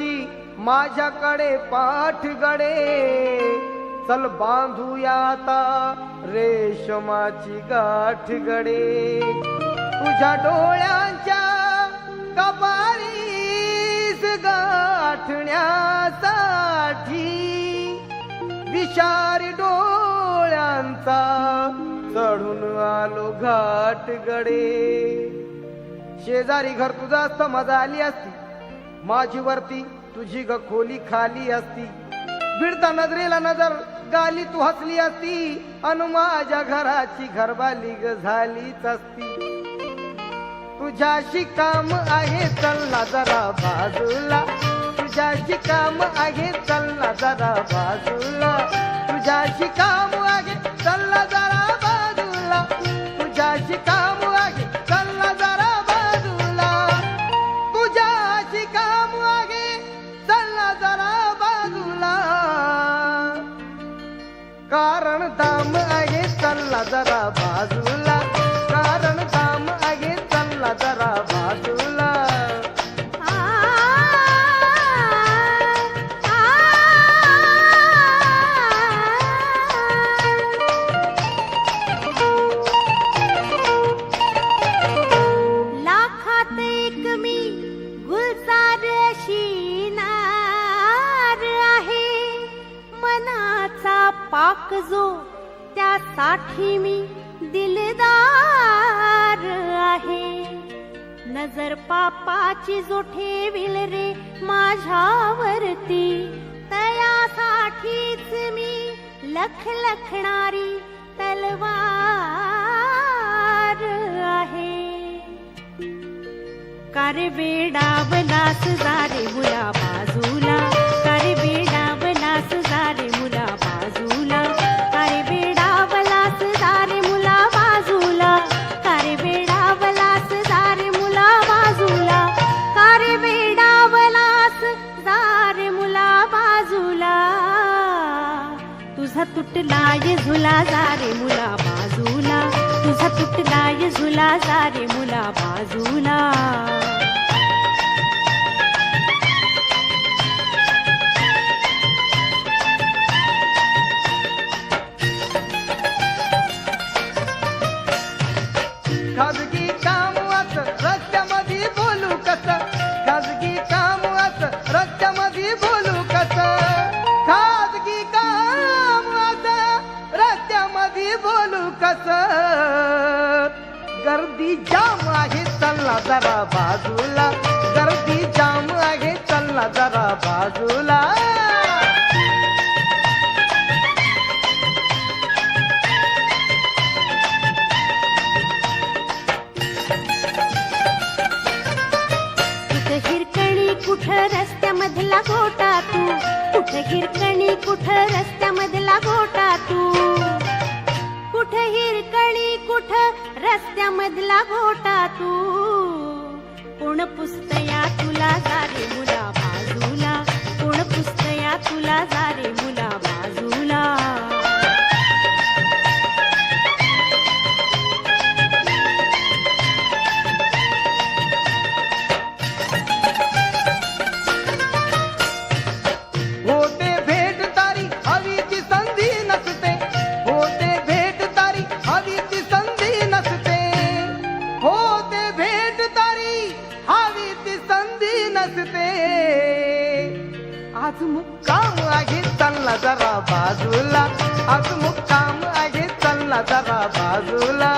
नको माझ्याकडे पाठ गडे. चल बांधूया आता रेशमाची गाठ गडे. तुझ्या डोळ्यांच्या कपारीस गाठण्यासाठी विषारी डोळ्यांचा चढून आलो घाट गडे. शेजारी घर तुझा असतं मजा आली असती. माझी वरती तुझी ग खोली खाली असती. भिडता नजरेला नजर गाली तू हसली असती. अनु माझ्या घराची घरबाली ग झालीच असती. तुझ्याशी काम आहे चलना जरा बाजूला. तुझ्याशी काम आहे चलना जरा बाजूला. तुझ्याशी काम आहे चलना जरा पाक जो त्यासाठी मी दिलदार आहे. नजर पापाची जो ठेविल रे माझ्यावरती तयासाठीच मी लख लखणारी तलवार आहे. कारे बेडावलास जारे गुलाबा तुटलाय झुला सारे मुला बाजूला. तुझा तुटलाय झुला सारे मुला बाजूला. गर्दी जाम आहे चलला जरा बाजूला. गर्दी जाम आहे चलला जरा बाजूला. मधला गोटा तू. कोण पुस्तया तुला जारे मुला बाजूला. आज मुक्काम आहे चालला जरा बाजूला. आज मुक्काम आहे चालला जरा बाजूला.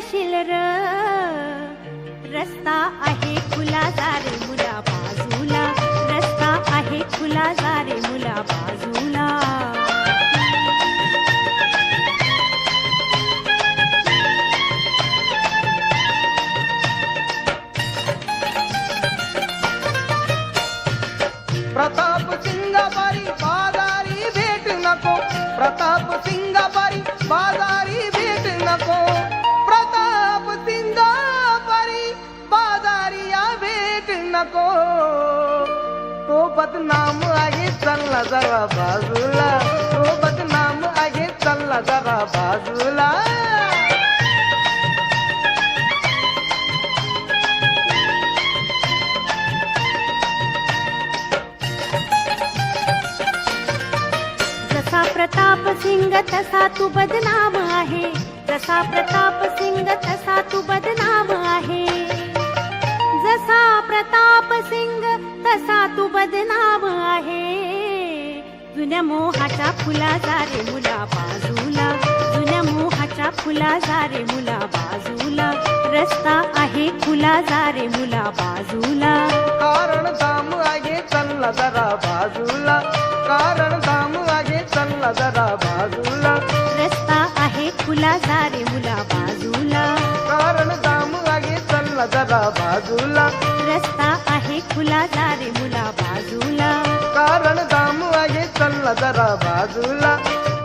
करशील र. रस्ता आहे खुला जारे मुला बाजूला. रस्ता आहे खुला जारे मुला बाजूला. प्रताप सिंगाबारी बाजारी भेट नको. प्रताप सिंगाबारी बदनाम आहे चालला जरा बाजूला. तो बदनाम आहे चालला जरा बाजूला. जसा प्रताप सिंग तसा तू बदनाम आहे. जसा प्रताप सिंग तसा तू बदनाम बदनाम आहे. जुन्या मोहाच्या फुला जारे मुला बाजूला. जुन्या मोहाच्या फुला जारे मुला बाजूला. रस्ता आहे खुला जारे मुला बाजूला. कारण दाम आहे चल्ला जरा बाजूला. कारण दाम आहे चल्ला जरा बाजूला. रस्ता आहे खुला जारे मुला बाजूला. कारण दाम आहे चल्ला जरा बाजूला. रस्ता जारे जरा बाजूला.